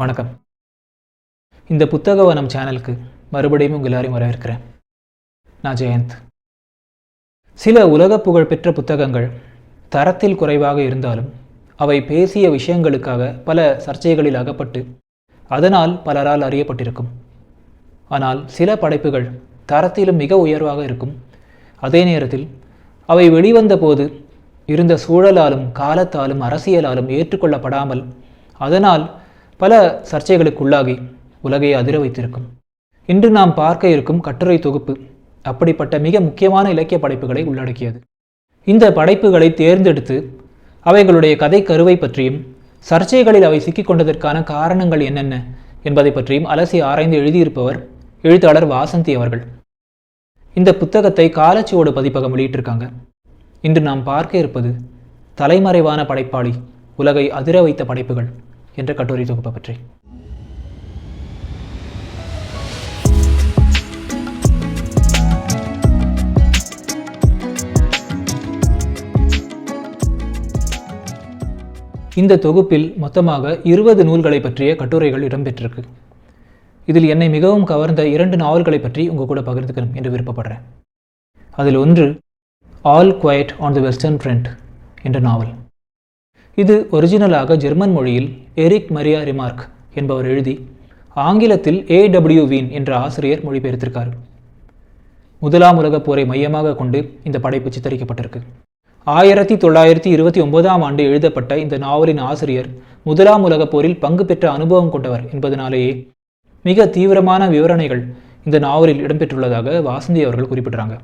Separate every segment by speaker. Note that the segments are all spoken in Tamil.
Speaker 1: வணக்கம். இந்த புத்தக வனம் சேனலுக்கு மறுபடியும் உங்கள் எல்லாரையும் வரவேற்கிறேன். நான் ஜெயந்த். சில உலக புகழ்பெற்ற புத்தகங்கள் தரத்தில் குறைவாக இருந்தாலும் அவை பேசிய விஷயங்களுக்காக பல சர்ச்சைகளில் அகப்பட்டு அதனால் பலரால் அறியப்பட்டிருக்கும். ஆனால் சில படைப்புகள் தரத்திலும் மிக உயர்வாக இருக்கும். அதே நேரத்தில் அவை வெளிவந்த போது இருந்த சூழலாலும் காலத்தாலும் அரசியலாலும் ஏற்றுக்கொள்ளப்படாமல் அதனால் பல சர்ச்சைகளுக்குள்ளாகி உலகை அதிர வைத்திருக்கும். இன்று நாம் பார்க்க இருக்கும் கட்டுரை தொகுப்பு அப்படிப்பட்ட மிக முக்கியமான இலக்கிய படைப்புகளை உள்ளடக்கியது. இந்த படைப்புகளை தேர்ந்தெடுத்து அவைகளுடைய கதை கருவை பற்றியும் சர்ச்சைகளில் அவை சிக்கிக்கொண்டதற்கான காரணங்கள் என்னென்ன என்பதை பற்றியும் அலசி ஆராய்ந்து எழுதியிருப்பவர் எழுத்தாளர் வாசந்தி அவர்கள். இந்த புத்தகத்தை காலச்சுவோடு பதிப்பகம் வெளியிட்டிருக்காங்க. இன்று நாம் பார்க்க இருப்பது தலைமறைவான படைப்பாளி உலகை அதிர வைத்த படைப்புகள். என்ற கட்டுரை தொகுப்பை பற்றி. இந்த தொகுப்பில் மொத்தமாக இருபது நூல்களை பற்றிய கட்டுரைகள் இடம்பெற்றிருக்கு. இதில் என்னை மிகவும் கவர்ந்த இரண்டு நாவல்களை பற்றி உங்கள் கூட பகிர்ந்துக்கணும் என்று விருப்பப்படுறேன். அதில் ஒன்று all quiet on the western front என்ற நாவல். இது ஒரிஜினலாக ஜெர்மன் மொழியில் எரிக் மரியா ரிமார்க் என்பவர் எழுதி ஆங்கிலத்தில் ஏடபிள்யூ வீன் என்ற ஆசிரியர் மொழிபெயர்த்திருக்கார். முதலாம் உலகப் போரை மையமாக கொண்டு இந்த படைப்பு சித்தரிக்கப்பட்டிருக்கு. ஆயிரத்தி தொள்ளாயிரத்தி இருபத்தி ஒன்பதாம் ஆண்டு எழுதப்பட்ட இந்த நாவலின் ஆசிரியர் முதலாம் உலகப் போரில் பங்கு பெற்ற அனுபவம் கொண்டவர் என்பதனாலேயே மிக தீவிரமான விவரணைகள் இந்த நாவலில் இடம்பெற்றுள்ளதாக வாசந்தி அவர்கள் குறிப்பிடுறாங்க.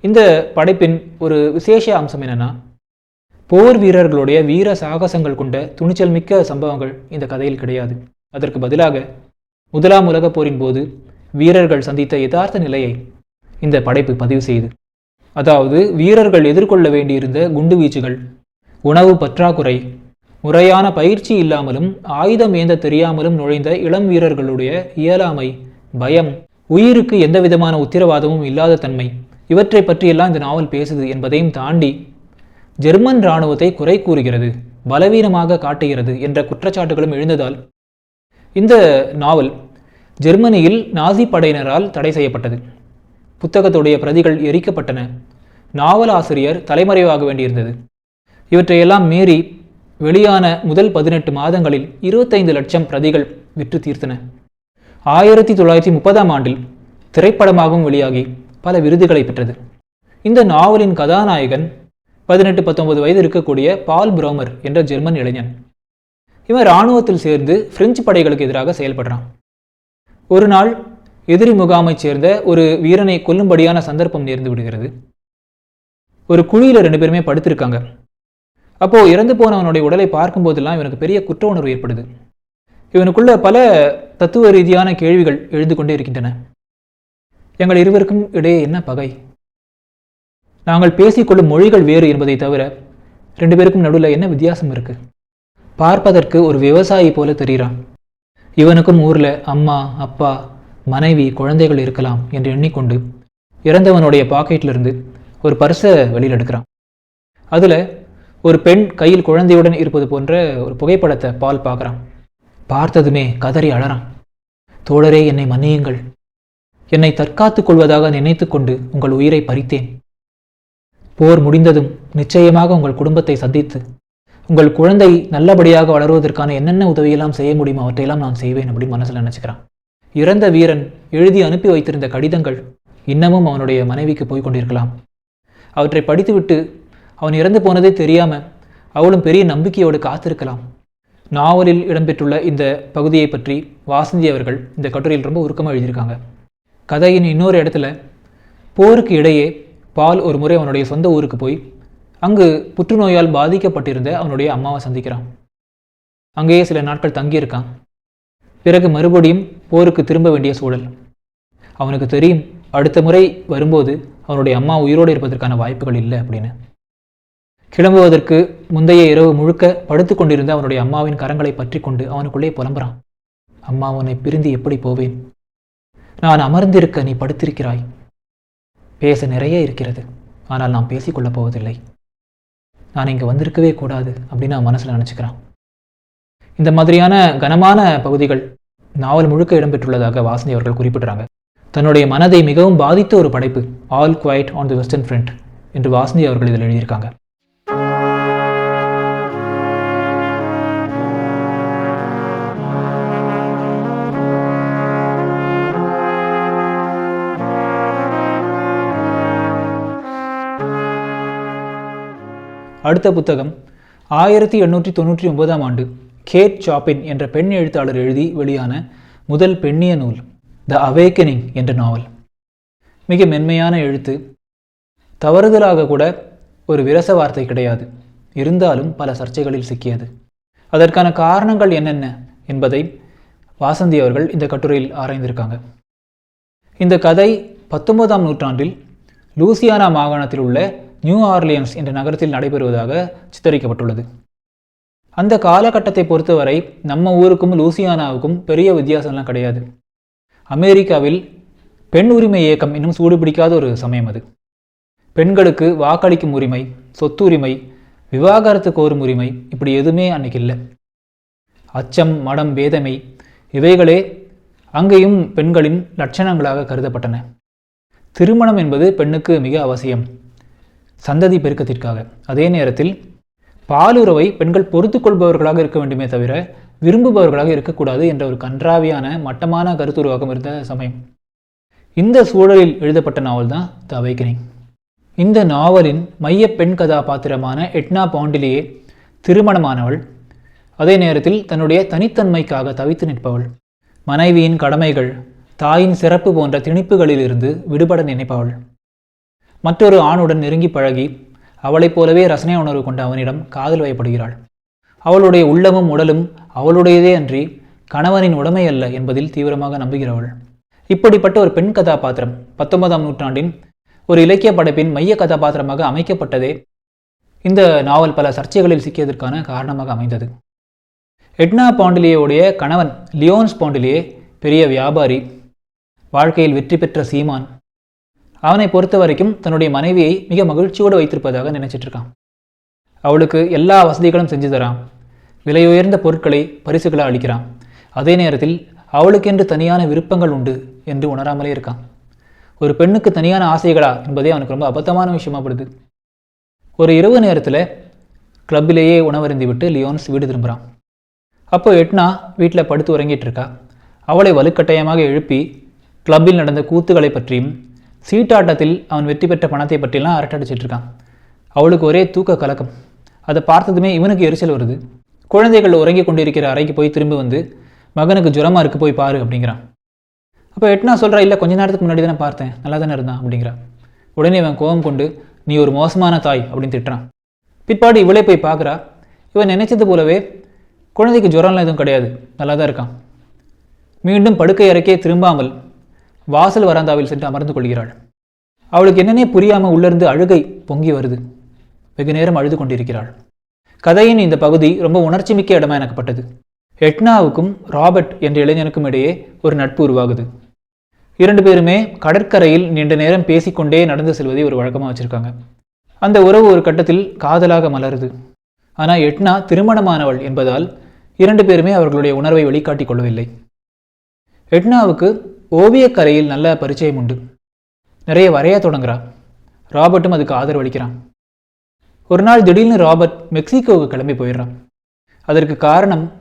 Speaker 1: இந்த படைப்பின் ஒரு விசேஷ அம்சம் என்னென்னா போர் வீரர்களுடைய வீர சாகசங்கள் கொண்ட துணிச்சல் மிக்க சம்பவங்கள் இந்த கதையில் கிடையாது. அதற்கு பதிலாக முதலாம் உலகப் போரின் போது வீரர்கள் சந்தித்த யதார்த்த நிலையை இந்த படைப்பு பதிவு செய்து. அதாவது வீரர்கள் எதிர்கொள்ள வேண்டியிருந்த குண்டு வீச்சுகள் உணவு பற்றாக்குறை முறையான பயிற்சி இல்லாமலும் ஆயுதம் ஏந்த தெரியாமலும் நுழைந்த இளம் வீரர்களுடைய இயலாமை பயம் உயிருக்கு எந்த விதமான உத்தரவாதமும் இல்லாத தன்மை இவற்றை பற்றியெல்லாம் இந்த நாவல் பேசுது என்பதையும் தாண்டி ஜெர்மன் இராணுவத்தை குறை கூறுகிறது பலவீனமாக காட்டுகிறது என்ற குற்றச்சாட்டுகளும் எழுந்ததால் இந்த நாவல் ஜெர்மனியில் நாசி படையினரால் தடை செய்யப்பட்டது. புத்தகத்துடைய பிரதிகள் எரிக்கப்பட்டன. நாவல் ஆசிரியர் தலைமறைவாக வேண்டியிருந்தது. இவற்றையெல்லாம் மீறி வெளியான முதல் பதினெட்டு மாதங்களில் இருபத்தைந்து லட்சம் பிரதிகள் விற்று தீர்த்தன. ஆயிரத்தி தொள்ளாயிரத்தி முப்பதாம் ஆண்டில் திரைப்படமாகவும் வெளியாகி பல விருதுகளை பெற்றது. இந்த நாவலின் கதாநாயகன் பதினெட்டு பத்தொன்பது வயது இருக்கக்கூடிய பால் புரோமர் என்ற ஜெர்மன் இளைஞன். இவன் இராணுவத்தில் சேர்ந்து பிரெஞ்சு படைகளுக்கு எதிராக செயல்படுறான். ஒரு நாள் எதிரி முகாமைச் சேர்ந்த ஒரு வீரனை கொல்லும்படியான சந்தர்ப்பம் நேர்ந்து விடுகிறது. ஒரு குழியில் ரெண்டு பேருமே படுத்திருக்காங்க. அப்போது இறந்து போனவனுடைய உடலை பார்க்கும்போதெல்லாம் இவனுக்கு பெரிய குற்ற உணர்வு ஏற்படுது. இவனுக்குள்ள பல தத்துவ ரீதியான கேள்விகள் எழுந்து கொண்டே இருக்கின்றன. எங்கள் இருவருக்கும் இடையே என்ன பகை? நாங்கள் பேசிக்கொள்ளும் மொழிகள் வேறு என்பதை தவிர ரெண்டு பேருக்கும் நடுவில் என்ன வித்தியாசம் இருக்கு? பார்ப்பதற்கு ஒரு விவசாயி போல தெரிகிறான். இவனுக்கும் ஊரில் அம்மா அப்பா மனைவி குழந்தைகள் இருக்கலாம் என்று எண்ணிக்கொண்டு இறந்தவனுடைய பாக்கெட்டிலிருந்து ஒரு பர்ஸை வெளியில் எடுக்கிறான். அதில் ஒரு பெண் கையில் குழந்தையுடன் இருப்பது போன்ற ஒரு புகைப்படத்தை பால் பார்க்குறான். பார்த்ததுமே கதறி அழறான். தோழரே என்னை மன்னியுங்கள். என்னை தற்காத்துக் கொள்வதாக நினைத்து கொண்டு உங்கள் உயிரை பறித்தேன். போர் முடிந்ததும் நிச்சயமாக உங்கள் குடும்பத்தை சந்தித்து உங்கள் குழந்தை நல்லபடியாக வளருவதற்கான என்னென்ன உதவியெல்லாம் செய்ய முடியுமோ அவற்றையெல்லாம் நான் செய்வேன் அப்படின்னு மனசில் நினச்சிக்கிறான். இறந்த வீரன் எழுதி அனுப்பி வைத்திருந்த கடிதங்கள் இன்னமும் அவனுடைய மனைவிக்கு போய் கொண்டிருக்கலாம். அவற்றை படித்துவிட்டு அவன் இறந்து போனதே தெரியாமல் அவளும் பெரிய நம்பிக்கையோடு காத்திருக்கலாம். நாவலில் இடம்பெற்றுள்ள இந்த பகுதியை பற்றி வாசந்தி அவர்கள் இந்த கட்டுரையில் ரொம்ப உருக்கமாக எழுதியிருக்காங்க. கதையின் இன்னொரு இடத்துல போருக்கு இடையே பால் ஒரு முறை அவனுடைய சொந்த ஊருக்கு போய் அங்கு புற்றுநோயால் பாதிக்கப்பட்டிருந்த அவனுடைய அம்மாவை சந்திக்கிறான். அங்கேயே சில நாட்கள் தங்கியிருக்கான். பிறகு மறுபடியும் போருக்கு திரும்ப வேண்டிய சூழல். அவனுக்கு தெரியும் அடுத்த முறை வரும்போது அவனுடைய அம்மா உயிரோடு இருப்பதற்கான வாய்ப்புகள் இல்லை அப்படின்னு. கிளம்புவதற்கு முந்தைய இரவு முழுக்க படுத்து கொண்டிருந்த அவனுடைய அம்மாவின் கரங்களை பற்றி கொண்டு அவனுக்குள்ளே புலம்புறான். அம்மா உன்னை பிரிந்து எப்படி போவேன்? நான் அமர்ந்திருக்க நீ படுத்திருக்கிறாய். பேச நிறைய இருக்கிறது. ஆனால் நான் பேசிக்கொள்ளப் போவதில்லை. நான் இங்கே வந்திருக்கவே கூடாது அப்படின்னு நான் மனசில் நினச்சிக்கிறான். இந்த மாதிரியான கனமான பகுதிகள் நாவல் முழுக்க இடம்பெற்றுள்ளதாக வாசனை அவர்கள் குறிப்பிடுறாங்க. தன்னுடைய மனதை மிகவும் பாதித்த ஒரு படைப்பு all quiet on the western front என்று வாசந்தி அவர்கள் இதில் எழுதியிருக்காங்க. அடுத்த புத்தகம் ஆயிரத்தி எண்ணூற்றி தொண்ணூற்றி ஒன்பதாம் ஆண்டு கேட் சாப்பின் என்ற பெண் எழுத்தாளர் எழுதி வெளியான முதல் பெண்ணிய நூல் த அவேக்கனிங் என்ற நாவல். மிக மென்மையான எழுத்து. தவறுதலாக கூட ஒரு விரச வார்த்தை கிடையாது. இருந்தாலும் பல சர்ச்சைகளில் சிக்கியது. அதற்கான காரணங்கள் என்னென்ன என்பதை வாசந்தி அவர்கள் இந்த கட்டுரையில் ஆராய்ந்திருக்காங்க. இந்த கதை பத்தொன்பதாம் நூற்றாண்டில் லூசியானா மாகாணத்தில் உள்ள நியூ ஆர்லியன்ஸ் என்ற நகரத்தில் நடைபெறுவதாக சித்தரிக்கப்பட்டுள்ளது. அந்த காலகட்டத்தை பொறுத்தவரை நம்ம ஊருக்கும் லூசியானாவுக்கும் பெரிய வித்தியாசம்லாம் கிடையாது. அமெரிக்காவில் பெண் உரிமை இயக்கம் இன்னும் சூடுபிடிக்காத ஒரு சமயம் அது. பெண்களுக்கு வாக்களிக்கும் உரிமை சொத்துரிமை விவாகரத்து கோரும் உரிமை இப்படி எதுவுமே அன்னைக்கு இல்லை. அச்சம் மடம் வேதமை இவைகளே அங்கேயும் பெண்களின் லட்சணங்களாக கருதப்பட்டன. திருமணம் என்பது பெண்ணுக்கு மிக அவசியம். சந்ததி பெருக்கத்திற்காக. அதே நேரத்தில் பாலுறவை பெண்கள் பொறுத்து கொள்பவர்களாக இருக்க வேண்டுமே தவிர விரும்புபவர்களாக இருக்கக்கூடாது என்ற ஒரு கன்றாவியான மட்டமான கருத்துருவாக்கம் இருந்த சமயம். இந்த சூழலில் எழுதப்பட்ட நாவல் தான் த அவைக்கனிங். இந்த நாவலின் மைய பெண் கதாபாத்திரமான எட்னா பாண்டிலியே திருமணமானவள். அதே நேரத்தில் தன்னுடைய தனித்தன்மைக்காக தவித்து நிற்பவள். மனைவியின் கடமைகள் தாயின் சிறப்பு போன்ற திணிப்புகளிலிருந்து விடுபட நினைப்பவள். மற்றொரு ஆணுடன் நெருங்கி பழகி அவளைப் போலவே ரசனை உணர்வு கொண்ட அவனிடம் காதல் வயப்படுகிறாள். அவளுடைய உள்ளமும் உடலும் அவளுடையதே அன்றி கணவனின் உடைமை அல்ல என்பதில் தீவிரமாக நம்புகிறவள். இப்படிப்பட்ட ஒரு பெண் கதாபாத்திரம் பத்தொன்பதாம் நூற்றாண்டின் ஒரு இலக்கிய படைப்பின் மைய கதாபாத்திரமாக அமைக்கப்பட்டதே இந்த நாவல் பல சர்ச்சைகளில் சிக்கியதற்கான காரணமாக அமைந்தது. எட்னா பாண்டிலியோடைய கணவன் லியோன்ஸ் பாண்டிலியே பெரிய வியாபாரி வாழ்க்கையில் வெற்றி பெற்ற சீமான் அவனை பொறுத்த வரைக்கும் தன்னுடைய மனைவியை மிக மகிழ்ச்சியோடு வைத்திருப்பதாக நினைச்சிட்டு இருக்கான் அவளுக்கு எல்லா வசதிகளும் செஞ்சு தரான். விலையுயர்ந்த பொருட்களை பரிசுகளாக அளிக்கிறான். அதே நேரத்தில் அவளுக்கென்று தனியான விருப்பங்கள் உண்டு என்று உணராமலே இருக்கான். ஒரு பெண்ணுக்கு தனியான ஆசைகளா என்பதே அவனுக்கு ரொம்ப அபத்தமான விஷயமா படுது. ஒரு இரவு நேரத்தில் கிளப்பிலேயே உணவருந்தி விட்டு லியோன்ஸ் வீடு திரும்புகிறான் அப்போ எட்னா வீட்டில் படுத்து உறங்கிட்டு இருக்கா. அவளை வலுக்கட்டாயமாக எழுப்பி கிளப்பில் நடந்த கூத்துகளை பற்றியும் சீட்டாட்டத்தில் அவன் வெற்றி பெற்ற பணத்தை பற்றிலாம் அரட்டடிச்சிட்டு இருக்கான் அவளுக்கு ஒரே தூக்க கலக்கம். அதை பார்த்ததுமே இவனுக்கு எரிச்சல் வருது. குழந்தைகள் உறங்கி கொண்டிருக்கிற அறைக்கு போய் திரும்பி வந்து மகனுக்கு ஜுரமாக இருக்கு போய் பாரு அப்படிங்கிறான். அப்போ எட்னா சொல்கிறா இல்லை கொஞ்ச நேரத்துக்கு முன்னாடி தானே பார்த்தேன். நல்லா தானே இருந்தான் அப்படிங்கிறான். உடனே இவன் கோபம் கொண்டு நீ ஒரு மோசமான தாய் அப்படின்னு திட்டுறான். பிற்பாடு இவளே போய் பார்க்குறா. இவன் நினைச்சது போலவே குழந்தைக்கு ஜுரம்லாம் எதுவும் கிடையாது. நல்லா தான் இருக்கான். மீண்டும் படுக்கை அறைக்கே திரும்பாமல் வாசல் வராந்தாவில் சென்று அமர்ந்து கொள்கிறாள். அவளுக்கு என்னன்னே புரியாமல் உள்ளிருந்து அழுகை பொங்கி வருது. வெகு நேரம் அழுது கொண்டிருக்கிறாள். கதையின் இந்த பகுதி ரொம்ப உணர்ச்சி மிக்க இடமா எனக்கப்பட்டது. எட்னாவுக்கும் ராபர்ட் என்ற இளைஞனுக்கும் இடையே ஒரு நட்பு உருவாகுது. இரண்டு பேருமே கடற்கரையில் நீண்ட நேரம் பேசிக்கொண்டே நடந்து செல்வதை ஒரு வழக்கமாக வச்சுருக்காங்க. அந்த உறவு ஒரு கட்டத்தில் காதலாக மலருது. ஆனால் எட்னா திருமணமானவள் என்பதால் இரண்டு பேருமே அவர்களுடைய உணர்வை வெளிக்காட்டிக் கொள்ளவில்லை. எட்னாவுக்கு ஓவியக்கலையில் நல்ல பரிச்சயம் உண்டு. நிறைய வரைய தொடங்குறா. ராபர்ட்டும் அதுக்கு ஆதரவளிக்கிறான். ஒரு நாள் திடீர்னு ராபர்ட் மெக்சிகோவுக்கு கிளம்பி போயிடுறான். அதற்கு காரணம்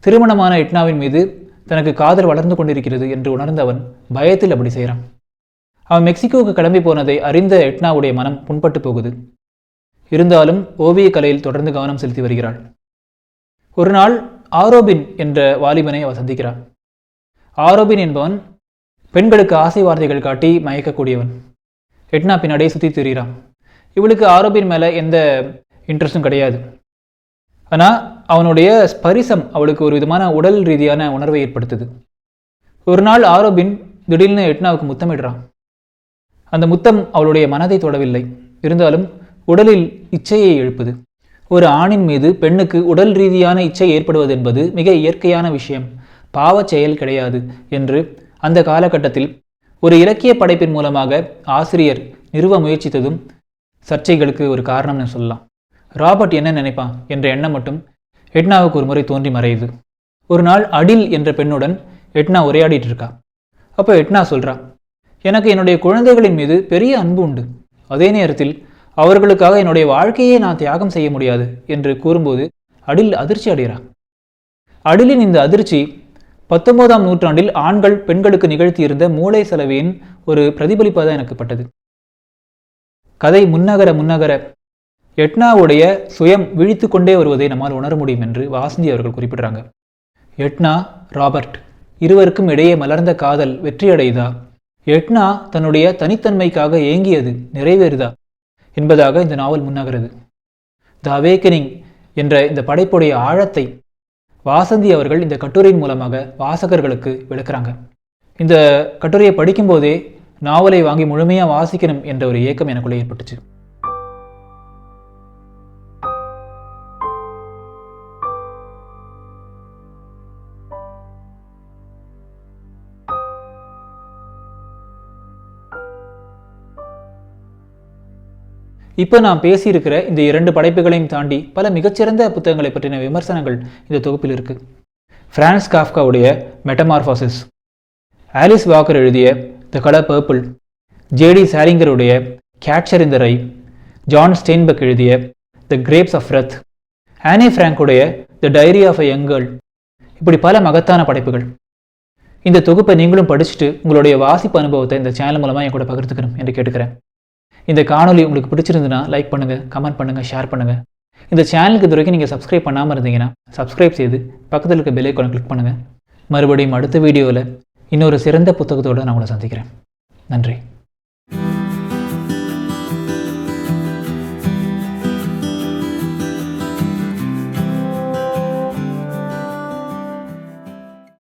Speaker 1: திருமணமான எட்னாவின் மீது தனக்கு காதல் வளர்ந்து கொண்டிருக்கிறது என்று உணர்ந்தவன் பயத்தில் அப்படி செய்கிறான். அவன் மெக்சிகோவுக்கு கிளம்பி போனதை அறிந்த எட்னாவுடைய மனம் புண்பட்டு போகுது. இருந்தாலும் ஓவியக் கலையில் தொடர்ந்து கவனம் செலுத்தி வருகிறாள். ஒரு நாள் ஆரோபின் என்ற வாலிபனை அவள் சந்திக்கிறாள் ஆரோபின் என்பவன் பெண்களுக்கு ஆசை வார்த்தைகள் காட்டி மயக்கக்கூடியவன். எட்னா பின்னாடியே சுற்றி திரிகிறான் இவளுக்கு ஆரோபின் மேலே எந்த இன்ட்ரெஸ்டும் கிடையாது. ஆனால் அவனுடைய ஸ்பரிசம் அவளுக்கு ஒரு விதமான உடல் ரீதியான உணர்வை ஏற்படுத்துது. ஒரு நாள் ஆரோபின் திடீர்னு எட்னாவுக்கு முத்தமிடுறான். அந்த முத்தம் அவளுடைய மனதை தொடவில்லை. இருந்தாலும் உடலில் இச்சையை எழுப்புது. ஒரு ஆணின் மீது பெண்ணுக்கு உடல் ரீதியான இச்சை ஏற்படுவது என்பது மிக இயற்கையான விஷயம். பாவச் செயல் கிடையாது என்று அந்த காலகட்டத்தில் ஒரு இலக்கிய படைப்பின் மூலமாக ஆசிரியர் நிறுவ முயற்சித்ததும் சர்ச்சைகளுக்கு ஒரு காரணம்னு சொல்லலாம். ராபர்ட் என்ன நினைப்பான் என்ற எண்ணம் மட்டும் எட்னாவுக்கு ஒரு முறை தோன்றி மறையுது. ஒரு நாள் அடில் என்ற பெண்ணுடன் எட்னா உரையாடிட்டு இருக்கா. அப்போ எட்னா சொல்றா எனக்கு என்னுடைய குழந்தைகளின் மீது பெரிய அன்பு உண்டு. அதே நேரத்தில் அவர்களுக்காக என்னுடைய வாழ்க்கையே நான் தியாகம் செய்ய முடியாது என்று கூறும்போது அடில் அதிர்ச்சி அடைகிறான் அடிலின் இந்த அதிர்ச்சி பத்தொன்பதாம் நூற்றாண்டில் ஆண்கள் பெண்களுக்கு நிகழ்த்தியிருந்த மூளை செலவின் ஒரு பிரதிபலிப்பாக தான் எனக்கு பட்டது கதை முன்னகர முன்னகர. எட்னாவுடைய சுயம் விழித்து கொண்டே வருவதை நம்மால் உணர முடியும் என்று வாசந்தி அவர்கள் குறிப்பிடுறாங்க. எட்னா ராபர்ட் இருவருக்கும் இடையே மலர்ந்த காதல் வெற்றியடையுதா எட்னா தன்னுடைய தனித்தன்மைக்காக ஏங்கியது நிறைவேறுதா? என்பதாக இந்த நாவல் முன்னகிறது த அவேக்கனிங் என்ற இந்த படைப்புடைய ஆழத்தை வாசந்தி அவர்கள் இந்த கட்டுரையின் மூலமாக வாசகர்களுக்கு விளக்குறாங்க. இந்த கட்டுரையை படிக்கும்போதே நாவலை வாங்கி முழுமையாக வாசிக்கணும் என்ற ஒரு ஏக்கம் எனக்குள்ளே ஏற்பட்டுச்சு. இப்போ நான் பேசியிருக்கிற இந்த இரண்டு படைப்புகளையும் தாண்டி பல மிகச்சிறந்த புத்தகங்களை பற்றின விமர்சனங்கள் இந்த தொகுப்பில் இருக்கு. பிரான்ஸ் காஃப்காவுடைய மெட்டமார்பாசிஸ் ஆலிஸ் வாக்கர் எழுதிய the colour purple J D சாலிங்கருடைய catcher இந்த ரை ஜான் ஸ்டெயின்பக் எழுதிய the grapes of wrath Anne ஃப்ராங்குடைய the diary of a young girl இப்படி பல மகத்தான படைப்புகள். இந்த தொகுப்பை நீங்களும் படிச்சுட்டு உங்களுடைய வாசிப்பு அனுபவத்தை இந்த சேனல் மூலமாக என் கூட பகிர்ந்துக்கணும் என்று கேட்டுக்கிறேன். இந்த காணொலி உங்களுக்கு பிடிச்சிருந்துன்னா லைக் பண்ணுங்கள் கமெண்ட் பண்ணுங்கள் ஷேர் பண்ணுங்கள் இந்த சேனலுக்கு இது வரைக்கும் நீங்கள் சப்ஸ்கிரைப் பண்ணாமல் இருந்தீங்கன்னா சப்ஸ்கிரைப் செய்து பக்கத்தில் இருக்க பெல் கிளிக் பண்ணுங்கள் மறுபடியும் அடுத்த வீடியோவில் இன்னொரு சிறந்த புத்தகத்தோடு நான் உங்களை சந்திக்கிறேன். நன்றி.